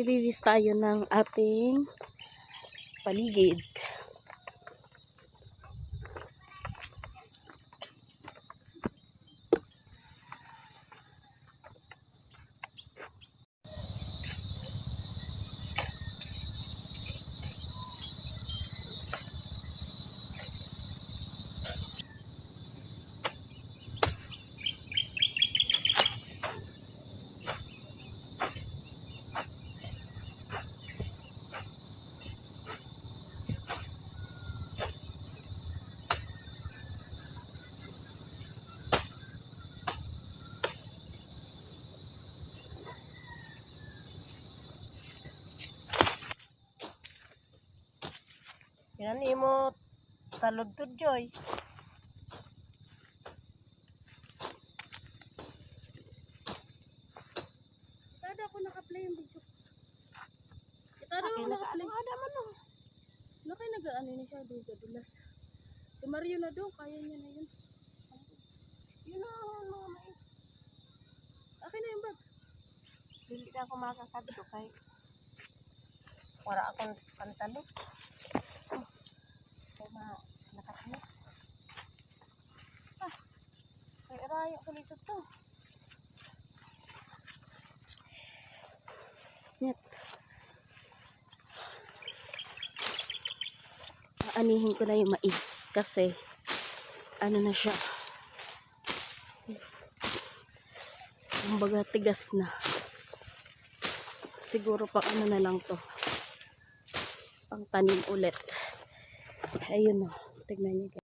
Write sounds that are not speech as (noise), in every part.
Lililis tayo ng ating paligid. Yan mo talod to joy. Tada ako naka-play yung video. Tada ako na naka-play. ada man no. Laki nag-ano niya siya, doon kadulas. Si Mario na doon, kaya niya na yun. Yun ang mga. Akin na yung bag. Dili na ako makakadto kay wala akong pantalo. Oh. Kay ma nakatlo. Ah. Kay rayo ko lisod to. Net. Aanihin ko na yung mais kasi ano na siya. Kumbaga tigas na. Siguro pang ano na lang to. Pang tanim ulit. Ayun o. Tignan niyo guys.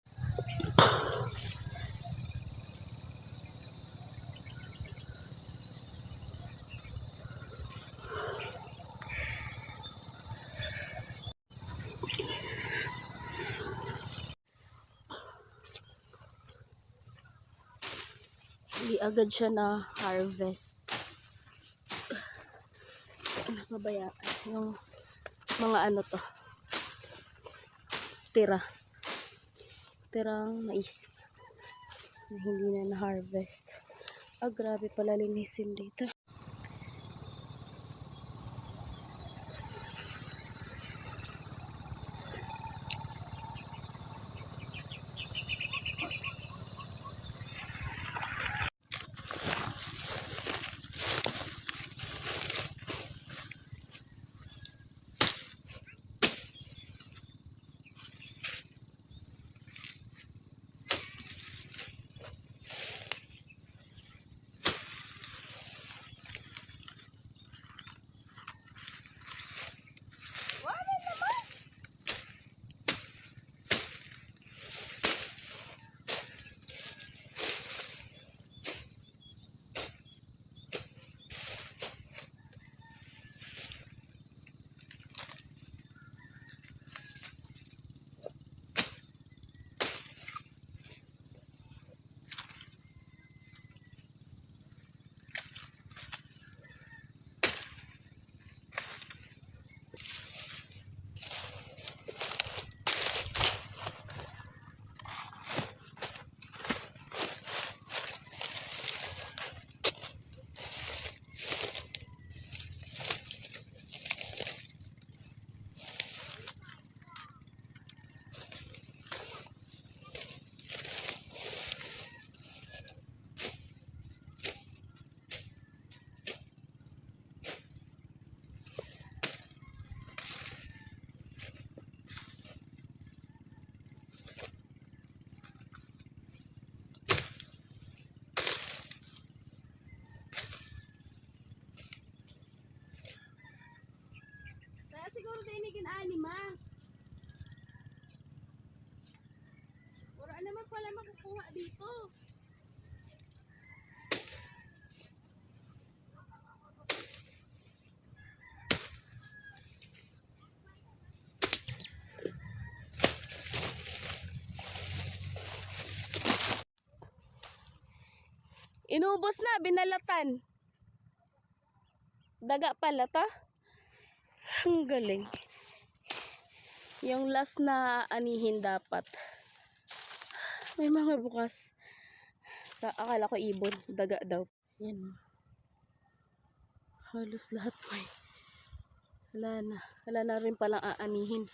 Hindi agad siya na harvest. Yan? Yung mga ano to. Tira. Tirang mais. Na hindi na na-harvest. Ah, grabe pala linisin dito. Kaya siguro sa inigin anima. Wala naman pala makukuha dito. Inubos na, binalatan. Daga pala ta. Ang galing. Yung last na anihin dapat. May mga bukas. Sa akala ko ibon, daga daw. Yan. Halos lahat may Wala na. Wala na rin palang aanihin.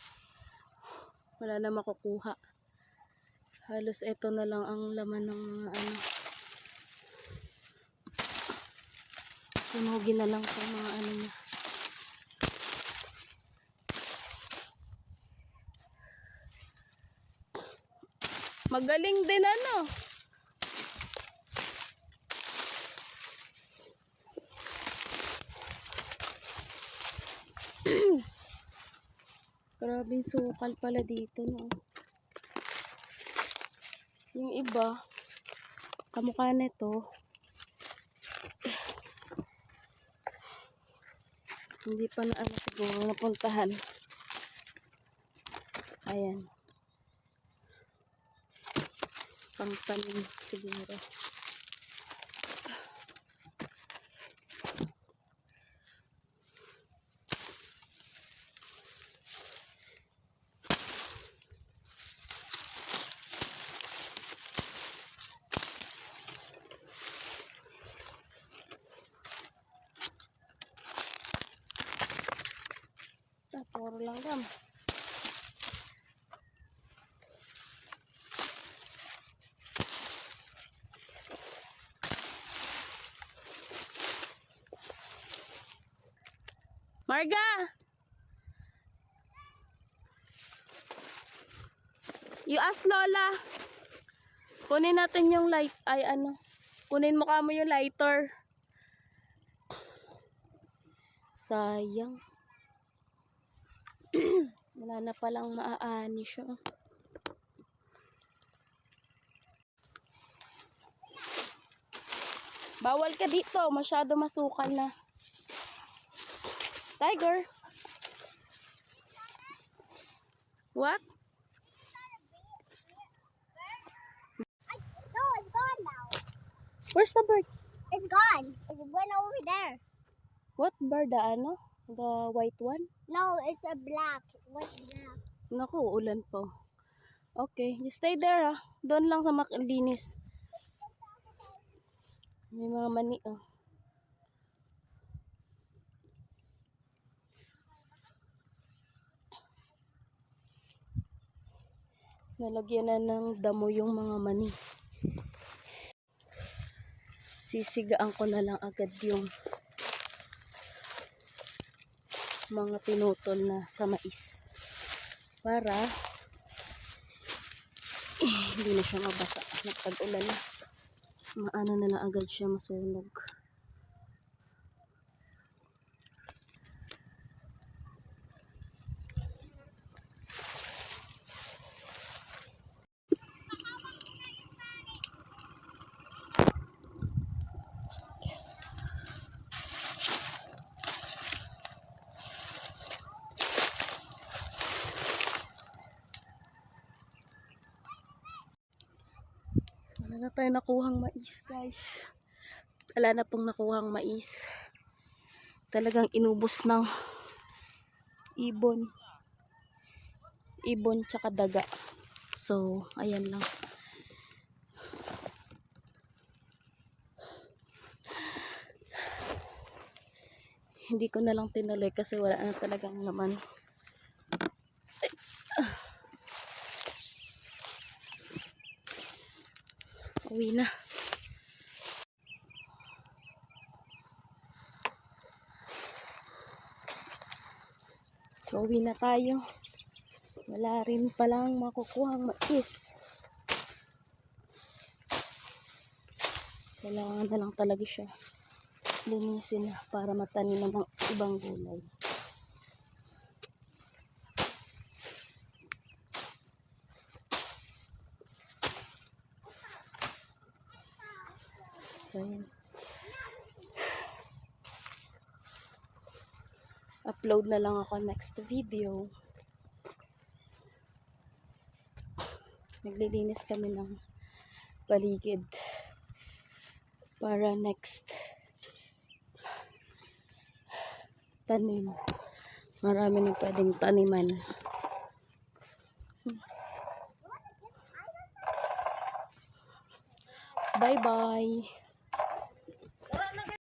Wala na makukuha. Halos ito na lang ang laman ng mga ano. Sunugin na lang sa mga ano niya. Magaling din ano. (clears throat) Grabing sukal pala dito, no? Yung iba, kamukha nito, hindi pa na ano siguro napuntahan. Ayan. Pangtanim siguro. Ah, Marga! You ask Lola. Kunin natin yung light. Ay, ano. Kunin mo kamo yung lighter. Sayang. (clears throat) Wala na palang maaani siya. Bawal ka dito. Masyado masukal na. Tiger. What? No, it's gone now. Where's the bird? It's gone. It went over there. What bird? The ano? The white one? No, it's a black. What's black? Naku, ulan po. Okay, you stay there ah. Doon lang sa makalinis. May mga mani oh. Nalagyan na ng damo yung mga mani. Sisigaan ko na lang agad yung mga pinutol na sa mais. Para eh, hindi na siya mabasa. Nagpag-ulan na. Maano na lang agad siya masunog wala na tayo nakuhang mais guys. Wala na pong nakuhang mais. Talagang inubos ng ibon. Ibon tsaka daga. So ayan lang. Hindi ko na lang tinuloy kasi wala na talagang laman uwi na So, uwi na tayo. Wala rin palang makukuhang mais. Kailangan na lang talaga siya linisin para mataniman ng ibang gulay. So, yun. upload na lang ako next video. Naglilinis kami ng paligid para next tanim. Marami na pwedeng taniman. Bye-bye.